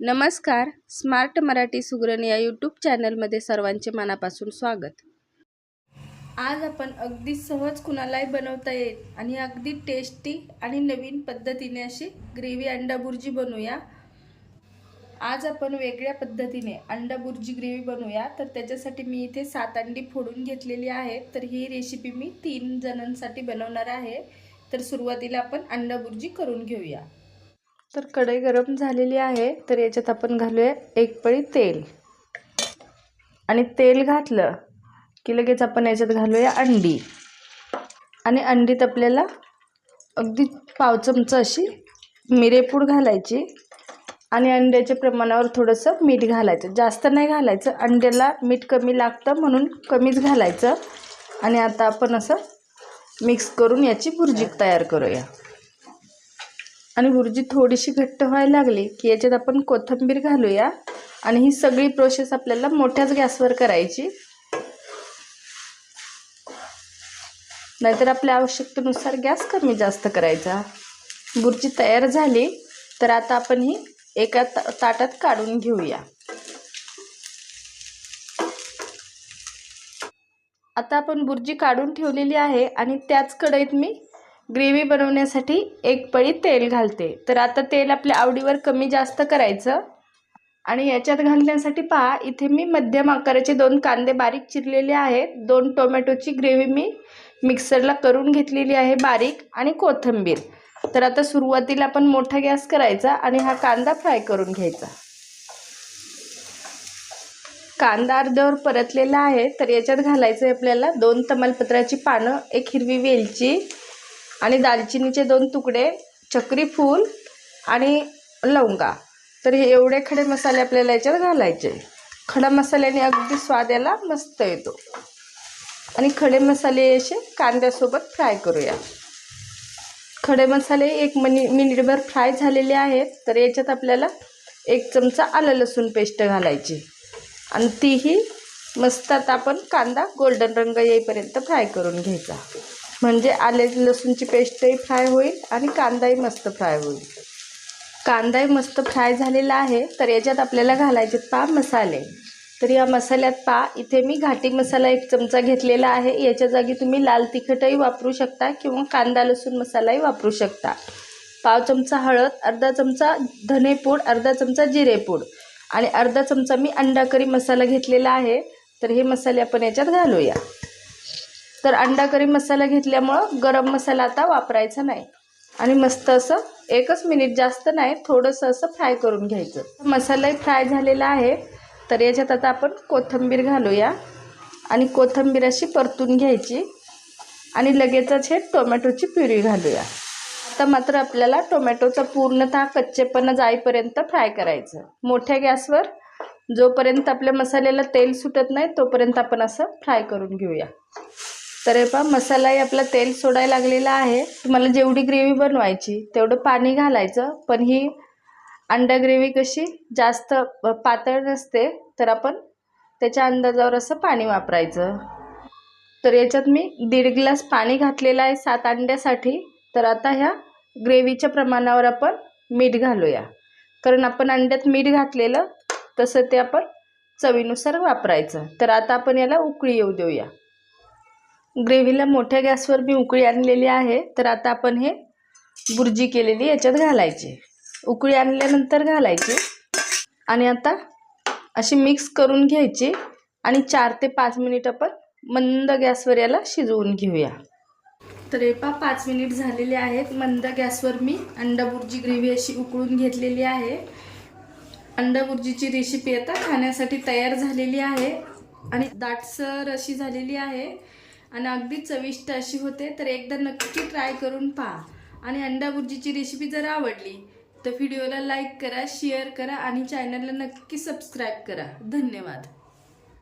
नमस्कार. स्मार्ट मराठी सुगरण या यूट्यूब चॅनलमध्ये सर्वांचे मनापासून स्वागत. आज आपण अगदी सहज कुणालाही बनवता येईल आणि अगदी टेस्टी आणि नवीन पद्धतीने अशी ग्रेव्ही अंडा बुर्जी बनवूया. आज आपण वेगळ्या पद्धतीने अंडा बुर्जी ग्रेव्ही बनवूया. तर त्याच्यासाठी मी इथे सात अंडी फोडून घेतलेली आहे तर ही रेसिपी मी तीन जणांसाठी बनवणार आहे. तर सुरुवातीला आपण अंडा बुर्जी करून घेऊया. तर कढई गरम झालेली आहे. तर याच्यात आपण घालूया एक पळी तेल. आणि तेल घातलं की लगेच आपण याच्यात घालूया अंडी. आणि अंडीत आपल्याला अगदी पाव चमचा अशी मिरेपूड घालायची. आणि अंड्याच्या प्रमाणावर थोडंसं मीठ घालायचं. जास्त नाही घालायचं. अंड्याला मीठ कमी लागतं म्हणून कमीच घालायचं. आणि आता आपण असं मिक्स करून याची भुर्जी तयार करूया. आणि भुर्जी थोडीशी घट्ट व्हायला लागली की याच्यात आपण कोथिंबीर घालूया आणि ही सगळी प्रोसेस आपल्याला मोठ्याच गॅसवर करायची. नाहीतर आपल्या आवश्यकतेनुसार गॅस कमी जास्त करायचा. भुर्जी तयार झाली तर आता आपण ही एका ता ताटात काढून घेऊया. आता आपण बुर्जी काढून ठेवलेली आहे आणि त्याच कढईत मी ग्रेव्ही बनवण्यासाठी एक पळी तेल घालते. तर आता तेल आपल्या आवडीवर कमी जास्त करायचं. आणि याच्यात घालण्यासाठी पहा इथे मी मध्यम आकाराचे दोन कांदे बारीक चिरलेले आहेत. दोन टोमॅटोची ग्रेव्ही मी मिक्सरला करून घेतलेली आहे बारीक आणि कोथिंबीर. तर आता सुरुवातीला आपण मोठा गॅस करायचा आणि हा कांदा फ्राय करून घ्यायचा. कांदा अर्ध्यावर परतलेला आहे तर याच्यात घालायचं आहे आपल्याला दोन तमालपत्राची पानं एक हिरवी वेलची आणि दालचिनीचे दोन तुकडे चक्री फूल आणि लवंगा. तर हे एवढे खडे मसाले आपल्याला याच्यात घालायचे. खडा मसाल्याने अगदी स्वाद याला मस्त येतो. आणि खडे मसाले असे कांद्यासोबत फ्राय करूया. खडे मसाले एक मिनि मिनिटभर फ्राय झालेले आहेत तर याच्यात आपल्याला एक चमचा आलं लसूण पेस्ट घालायची. आणि तीही मस्त आता आपण कांदा गोल्डन रंग येईपर्यंत फ्राय करून घ्यायचा. म्हणजे आले लसूणची पेस्टही फ्राय होईल आणि कांदाही मस्त फ्राय होईल. कांदाही मस्त फ्राय झालेला आहे तर याच्यात आपल्याला घालायचे पा मसाले. तर या मसाल्यात पा इथे मी घाटी मसाला एक चमचा घेतलेला आहे. याच्या जागी तुम्ही लाल तिखटही वापरू शकता किंवा कांदा लसूण मसालाही वापरू शकता. पाव चमचा हळद अर्धा चमचा धनेपूड अर्धा चमचा जिरेपूड आणि अर्धा चमचा मी अंडा करी मसाला घेतलेला आहे. तर हे मसाले आपण याच्यात घालूया. तर अंडा करी मसाला घेतल्यामुळं गरम मसाला आता वापरायचा नाही. आणि मस्त असं एकच मिनिट जास्त नाही थोडंसं असं फ्राय करून घ्यायचं. मसालाही फ्राय झालेला आहे तर याच्यात आता आपण कोथिंबीर घालूया. आणि कोथिंबीर अशी परतून घ्यायची. आणि लगेचच हे टोमॅटोची प्युरी घालूया. आता मात्र आपल्याला टोमॅटोचा पूर्णतः कच्चेपणा जाईपर्यंत फ्राय करायचं. मोठ्या गॅसवर जोपर्यंत आपल्या मसाल्याला तेल सुटत नाही तोपर्यंत आपण असं फ्राय करून घेऊया. तर हे पहा मसालाही आपला तेल सोडायला लागलेला आहे. तुम्हाला जेवढी ग्रेव्ही बनवायची तेवढं पाणी घालायचं. पण ही अंडा ग्रेव्ही कशी जास्त पातळ नसते तर आपण त्याच्या अंदाजावर असं पाणी वापरायचं. तर याच्यात मी दीड ग्लास पाणी घातलेलं आहे सात अंड्यासाठी. तर आता ह्या ग्रेव्हीच्या प्रमाणावर आपण मीठ घालूया. कारण आपण अंड्यात मीठ घातलेलं तसं ते आपण चवीनुसार वापरायचं. तर आता आपण याला उकळी येऊ देऊया. ग्रेव्हीला मोठ्या गॅसवर मी उकळी आणलेली आहे. तर आता आपण हे बुर्जी केलेली याच्यात घालायची. उकळी आणल्यानंतर घालायची. आणि आता अशी मिक्स करून घ्यायची. आणि चार ते पाच मिनिट आपण मंद गॅसवर याला शिजवून घेऊया. तर हे पा पाच मिनिट झालेले आहेत. मंद गॅसवर मी अंडा बुर्जी ग्रेव्ही अशी उकळून घेतलेली आहे. अंडा बुर्जीची रेसिपी आता खाण्यासाठी तयार झालेली आहे. आणि दाटसर अशी झालेली आहे. आणि अगदी चविष्ट अशी होते तर एकदा नक्की ट्राय करून पहा. आणि अंडा बुर्जीची रेसिपी जर आवडली तर व्हिडिओला लाईक करा शेअर करा आणि चॅनलला नक्की सबस्क्राईब करा. धन्यवाद.